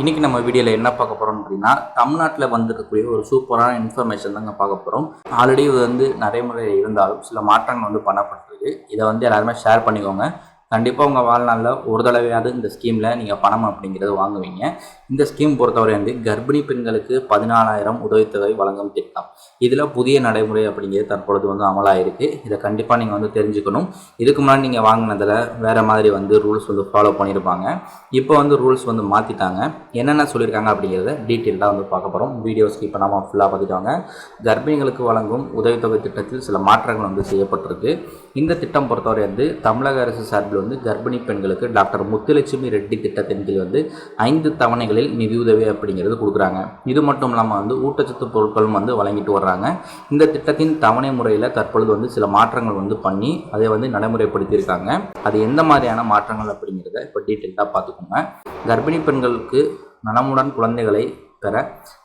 இன்றைக்கி நம்ம வீடியோவில் என்ன பார்க்க போகிறோம் அப்படின்னா தமிழ்நாட்டில் வந்திருக்கக்கூடிய ஒரு சூப்பரான இன்ஃபர்மேஷன் தாங்க பார்க்க போகிறோம் ஆல்ரெடி இது வந்து நடைமுறை இருந்தாலும் சில மாற்றங்கள் வந்து பண்ணப்பட்டிருக்கு. இதை வந்து எல்லாருமே ஷேர் பண்ணிக்கோங்க. கண்டிப்பாக உங்கள் வாழ்நாளில் ஒரு தடவையாவது இந்த ஸ்கீமில் நீங்கள் பணம் அப்படிங்கிறது வாங்குவீங்க. இந்த ஸ்கீம் பொறுத்தவரை வந்து கர்ப்பிணி பெண்களுக்கு பதினாலாயிரம் உதவித்தொகை வழங்கும் திட்டம். இதில் புதிய நடைமுறை அப்படிங்கிறது தற்பொழுது வந்து அமலாயிருக்கு. இதை கண்டிப்பாக நீங்கள் வந்து தெரிஞ்சுக்கணும். இதுக்கு முன்னாடி நீங்கள் வாங்கினதில் வேறு மாதிரி வந்து ரூல்ஸ் வந்து ஃபாலோ பண்ணியிருப்பாங்க இப்போ வந்து ரூல்ஸ் வந்து மாற்றிட்டாங்க என்னென்ன சொல்லியிருக்காங்க அப்படிங்கிறத டீட்டெயிலாக வந்து பார்க்க போகிறோம் வீடியோ ஸ்கீப் பண்ணாமல் ஃபுல்லாக பார்த்துட்டாங்க. கர்ப்பிணிகளுக்கு வழங்கும் உதவித்தொகை திட்டத்தில் சில மாற்றங்கள் வந்து செய்யப்பட்டிருக்கு. இந்த திட்டம் பொறுத்தவரை வந்து தமிழக அரசு சார்பில் வந்து கர்ப்பிணி பெண்களுக்கு டாக்டர் முத்துலட்சுமி ரெட்டி திட்டத்தின் கீழ் வந்து ஐந்து தவணைகளில் நிதியுதவி அப்படிங்கிறது கொடுக்குறாங்க. இது மட்டும் இல்லாமல் வந்து ஊட்டச்சத்து பொருட்களும் வந்து வழங்கிட்டு வர்றாங்க. இந்த திட்டத்தின் தவணை முறையில் தற்பொழுது வந்து சில மாற்றங்கள் வந்து பண்ணி அதை வந்து நடைமுறைப்படுத்தியிருக்காங்க. அது எந்த மாதிரியான மாற்றங்கள் அப்படிங்கிறத இப்போ டீட்டெயிலாக பார்த்துக்கோங்க. கர்ப்பிணி பெண்களுக்கு நலமுடன் குழந்தைகளை பெற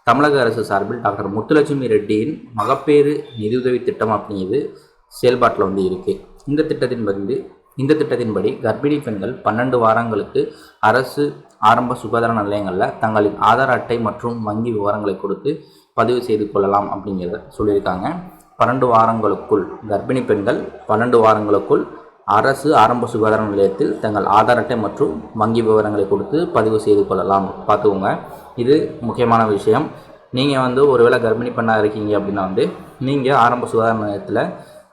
தமிழக அரசு சார்பில் டாக்டர் முத்துலட்சுமி ரெட்டியின் மகப்பேறு நிதியுதவி திட்டம் அப்படிங்கிறது செயல்பாட்டில் வந்து இருக்குது இந்த திட்டத்தின் வந்து இந்த திட்டத்தின்படி கர்ப்பிணி பெண்கள் பன்னெண்டு வாரங்களுக்கு அரசு ஆரம்ப சுகாதார நிலையங்களில் தங்களின் ஆதார் அட்டை மற்றும் வங்கி விவரங்களை கொடுத்து பதிவு செய்து கொள்ளலாம் அப்படிங்கிறத சொல்லியிருக்காங்க. பன்னெண்டு வாரங்களுக்குள் கர்ப்பிணி பெண்கள் பன்னெண்டு வாரங்களுக்குள் அரசு ஆரம்ப சுகாதார நிலையத்தில் தங்கள் ஆதார் அட்டை மற்றும் வங்கி விவரங்களை கொடுத்து பதிவு செய்து கொள்ளலாம். பார்த்துக்கோங்க. இது முக்கியமான விஷயம். நீங்கள் வந்து ஒருவேளை கர்ப்பிணி பெண்ணாக இருக்கீங்க அப்படின்னா வந்து நீங்கள் ஆரம்ப சுகாதார நிலையத்தில்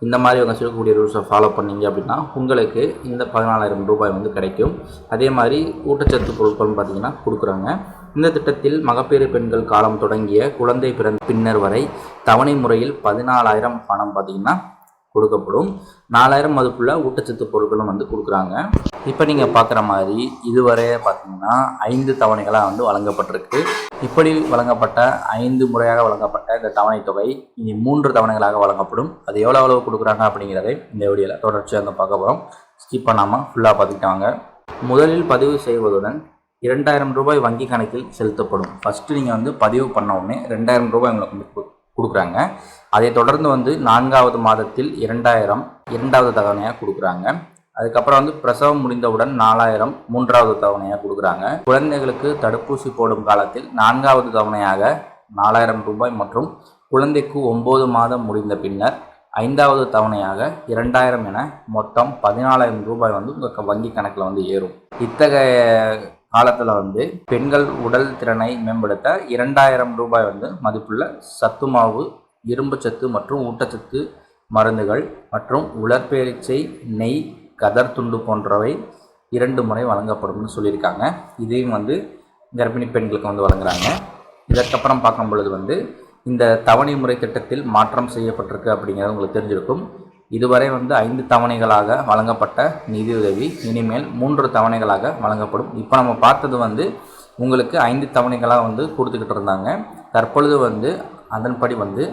இந்த மாதிரி இவங்க சொல்லக்கூடிய ரூல்ஸை ஃபாலோ பண்ணீங்க அப்படின்னா உங்களுக்கு இந்த பதினாலாயிரம் ரூபாய் வந்து கிடைக்கும். அதே மாதிரி ஊட்டச்சத்து பொருட்கள்னு பார்த்தீங்கன்னா கொடுக்குறாங்க. இந்த திட்டத்தில் மகப்பேறு பெண்கள் காலம் தொடங்கிய குழந்தை பிறந்த பின்னர் வரை தவணை முறையில் பதினாலாயிரம் பணம் பார்த்தீங்கன்னா கொடுக்கப்படும். நாலாயிரம் அதுக்குள்ள ஊட்டச்சத்து பொருட்களும் வந்து கொடுக்குறாங்க. இப்போ நீங்கள் பார்க்குற மாதிரி இதுவரை பார்த்தீங்கன்னா ஐந்து தவணைகளாக வந்து வழங்கப்பட்டிருக்கு. இப்படி வழங்கப்பட்ட ஐந்து முறையாக வழங்கப்பட்ட இந்த தவணை தொகை இனி மூன்று தவணைகளாக வழங்கப்படும். அது எவ்வளோ அளவு கொடுக்குறாங்க அப்படிங்கிறதை இந்த வீடியோவில் தொடர்ச்சியாக வந்து பார்க்க போகிறோம் ஸ்கிப் பண்ணாமல் ஃபுல்லாக பார்த்துக்கிட்டாங்க முதலில் பதிவு செய்வதுடன் இரண்டாயிரம் ரூபாய் வங்கி கணக்கில் செலுத்தப்படும். ஃபஸ்ட்டு நீங்கள் வந்து பதிவு பண்ண உடனே ரெண்டாயிரம் ரூபாய் உங்களுக்கு வந்து கொடுக்குறாங்க. அதை தொடர்ந்து வந்து நான்காவது மாதத்தில் இரண்டாயிரம் இரண்டாவது தவணையாக கொடுக்குறாங்க. அதுக்கப்புறம் வந்து பிரசவம் முடிந்தவுடன் நாலாயிரம் மூன்றாவது தவணையாக கொடுக்குறாங்க. குழந்தைகளுக்கு தடுப்பூசி போடும் காலத்தில் நான்காவது தவணையாக நாலாயிரம் ரூபாய் மற்றும் குழந்தைக்கு ஒம்பது மாதம் முடிந்த பின்னர் ஐந்தாவது தவணையாக இரண்டாயிரம் என மொத்தம் பதினாலாயிரம் ரூபாய் வந்து உங்கள் வங்கி கணக்கில் வந்து ஏறும். இத்தகைய காலத்தில் வந்து பெண்கள் உடல் திறனை மேம்படுத்த இரண்டாயிரம் ரூபாய் வந்து மதிப்புள்ள சத்து மாவு இரும்புச்சத்து மற்றும் ஊட்டச்சத்து மருந்துகள் மற்றும் உலர்பேரிச்சை நெய் கதர் துண்டு போன்றவை இரண்டு முறை வழங்கப்படும்னு சொல்லியிருக்காங்க. இதையும் வந்து கர்ப்பிணி பெண்களுக்கு வந்து வழங்குறாங்க. இதற்கப்புறம் பார்க்கும் பொழுது வந்து இந்த தவணை முறை திட்டத்தில் மாற்றம் செய்யப்பட்டிருக்கு அப்படிங்கிறது உங்களுக்கு தெரிஞ்சிருக்கும். இதுவரை வந்து ஐந்து தவணைகளாக வழங்கப்பட்ட நிதியுதவி இனிமேல் மூன்று தவணைகளாக வழங்கப்படும். இப்போ நம்ம பார்த்தது வந்து உங்களுக்கு ஐந்து தவணைகளாக வந்து கொடுத்துக்கிட்டு இருந்தாங்க. தற்பொழுது வந்து அதன்படி வந்து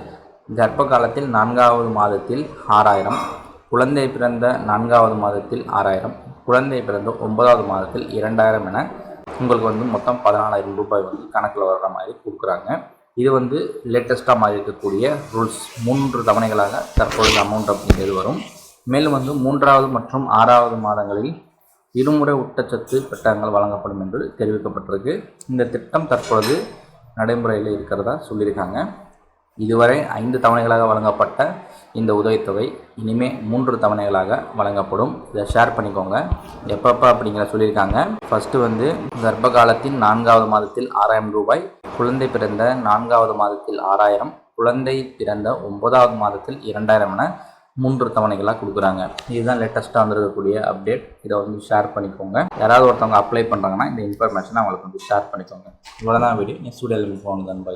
கர்ப்ப காலத்தில் நான்காவது மாதத்தில் ஆறாயிரம் குழந்தை பிறந்த நான்காவது மாதத்தில் ஆறாயிரம் குழந்தை பிறந்த ஒன்பதாவது மாதத்தில் இரண்டாயிரம் என உங்களுக்கு வந்து மொத்தம் பதினாலாயிரம் ரூபாய் வந்து கணக்கில் வர்ற மாதிரி கொடுக்குறாங்க. இது வந்து லேட்டஸ்ட்டாக மாறி இருக்கக்கூடிய ரூல்ஸ் மூன்று தவணைகளாக தற்பொழுது அமௌண்ட் அப்படிங்கிறது வரும். மேலும் வந்து மூன்றாவது மற்றும் ஆறாவது மாதங்களில் இருமுறை ஊட்டச்சத்து திட்டங்கள் வழங்கப்படும் என்று தெரிவிக்கப்பட்டிருக்கு. இந்த திட்டம் தற்பொழுது நடைமுறையில் இருக்கிறதா சொல்லியிருக்காங்க. இதுவரை ஐந்து தவணைகளாக வழங்கப்பட்ட இந்த உதவித்தொகை இனிமே மூன்று தவணைகளாக வழங்கப்படும். இதை ஷேர் பண்ணிக்கோங்க. எப்பப்போ அப்படிங்கிற சொல்லியிருக்காங்க. ஃபஸ்ட்டு வந்து கர்ப்ப காலத்தின் நான்காவது மாதத்தில் ஆறாயிரம் ரூபாய் குழந்தை பிறந்த நான்காவது மாதத்தில் ஆறாயிரம் குழந்தை பிறந்த ஒன்பதாவது மாதத்தில் இரண்டாயிரம் என மூன்று தவணைகளாக கொடுக்குறாங்க. இதுதான் லேட்டஸ்ட்டாக வந்திருக்கக்கூடிய அப்டேட் இதை வந்து ஷேர் பண்ணிக்கோங்க. யாராவது ஒருத்தவங்க அப்ளை பண்ணுறாங்கன்னா இந்த இன்ஃபர்மேஷனை அவங்களுக்கு வந்து ஷேர் பண்ணிக்கோங்க. இவ்வளோ தான் வீடியோ நெக்ஸ்ட் வீடியோவில் ஃபோன் பாய் பை